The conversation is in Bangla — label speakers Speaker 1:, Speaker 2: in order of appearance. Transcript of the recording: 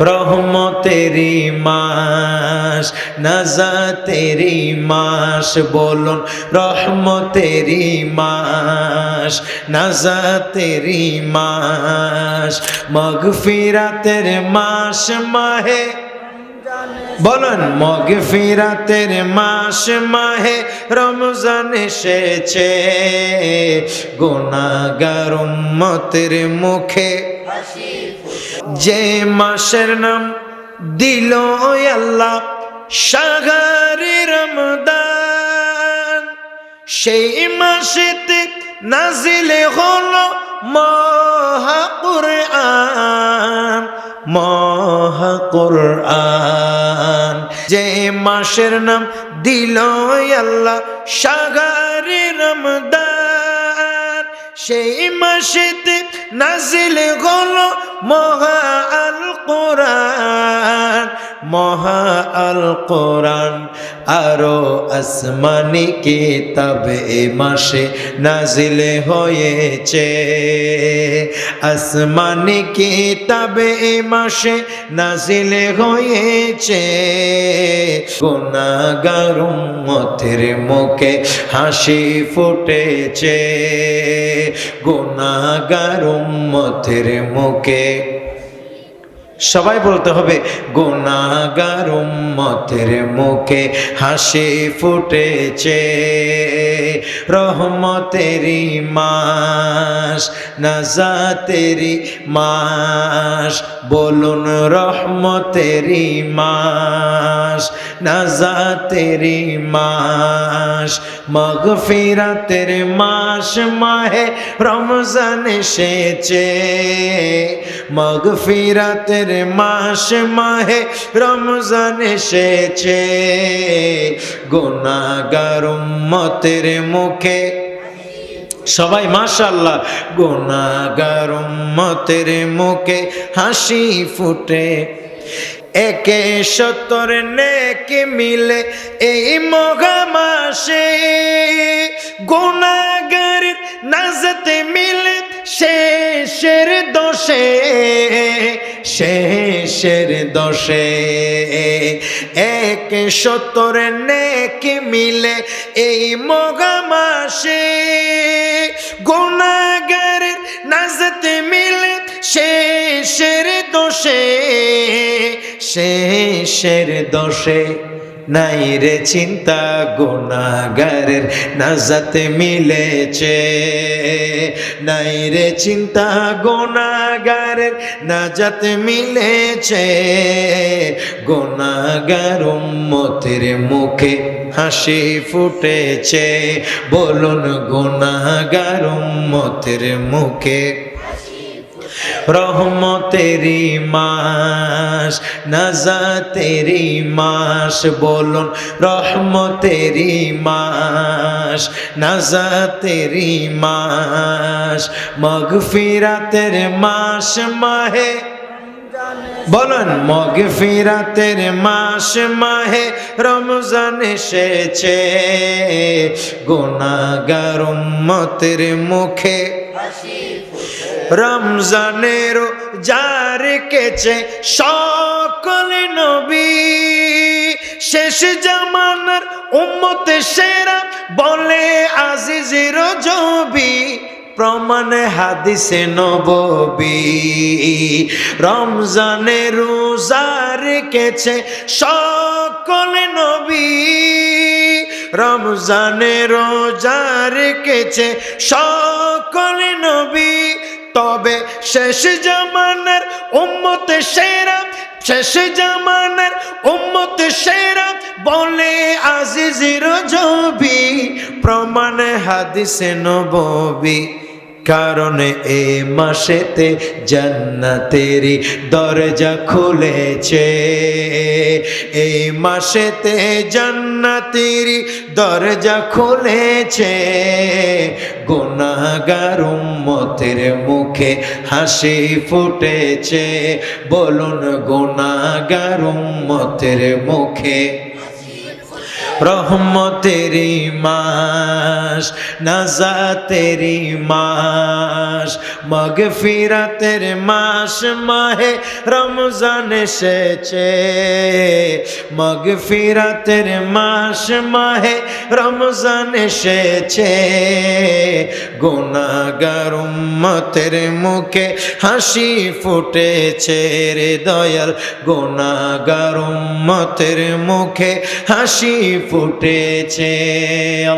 Speaker 1: রহমতেরি মাস নাজাতেরি মাস, বলুন রহমতেরি মাস নাজাতেরি মাস, মগফিরাতের মাস মাহে। বলুন, মগফিরাতের মাস মাহে রমজান এসেছে গুনাগার উম্মতের মুখে। যে মাসের নাম দিল আল্লাহ, সাগারি রমদান। সেই মাসেতে নাজিলে হলো মহাকুরআন মহাকুরআন। যে মাসের নাম দিল আল্লাহ, সাগারি রমদান। সেই মাসেতে নাজিল হলো মহা আল মহা আল কোরআন, আরও আসমানি কিতাব এ মাসে নাজিল হয়েছে। আসমানি কিতাব এ মাসে নাজিল হয়েছে। উম্মতের মুখে হাসি ফুটেছে। উম্মতের মুখে সবাই বলতে হবে গুণাগার উম্মতের মুখে হাসি ফুটেছে, রহমতেরি মাস, নাজাতেরি মাস, বলুন রহমতেরি মাস। নাজাতেরি মাস, মগফিরাতের মাস মাহে রমজান এসেছে। মগফিরাতের মাস মাহে রমজান এসেছে। গুনাগার উম্মতের মুখে সবাই মাশাল্লাহ গুনাগার উম্মতের মুখে হাসি ফুটে। একে সত্তর নেকে মিলে এই মগা মাসে গুনাগার নাজতে মিলে শেষের দোষে শেষের দোষে। এক সত্তর নেকে মিলে এই মগা মাসে শেষের দোষে নাই রে চিন্তা গুনাগারের নাজাতে মিলেছে। নাই রে চিন্তা গুনাগারের নাজাতে মিলেছে। গুনাগার উম্মতের মুখে হাসি ফুটেছে। বলুন গুনাগার উম্মতের মুখে রহমতেরি মাস নাজাতেরি মাস, বলুন রহমতেরি মাস নাজাতেরি মাস, মগফিরাতের মাস মাহে। বলুন, মগফিরাতের মাস মাহে রমজান এসেছে গুনাগার উম্মতের মুখে। রমজানের যার কেছে সকল নবী, শেষ জামানার উম্মত সেরা বলে আজিজের জবি, প্রমাণ হাদিসে নববী। রমজানের রোজার কেছে সকল নবী রমজানের রোজার কেছে সকল নবী। তবে শেষ জামানার উম্মত সেরা, শেষ জামানার উম্মত সেরা বলে আজিজির জবি প্রমাণ হাদিসে নববী। কারণ এ মাসেতে জান্নাতেরি দরজা খুলেছে। এই মাসেতে জান্নাতির দরজা খুলেছে। গুনাগার উম্মতের মুখে হাসি ফুটেছে। বলুন গুনাগার উম্মতের মুখে রহমতেরি মাস, নাজাতেরি মাস, মগফিরাতের মাস, মাহে রমজান এসেছে। মগফিরাতের মাস, মাহে রমজান এসেছে। গুনাগার উম্মতের মুখে হাসি ফুটেছে রে দয়াল। গুনাগার উম্মতের মুখে হাসি ফুটেছে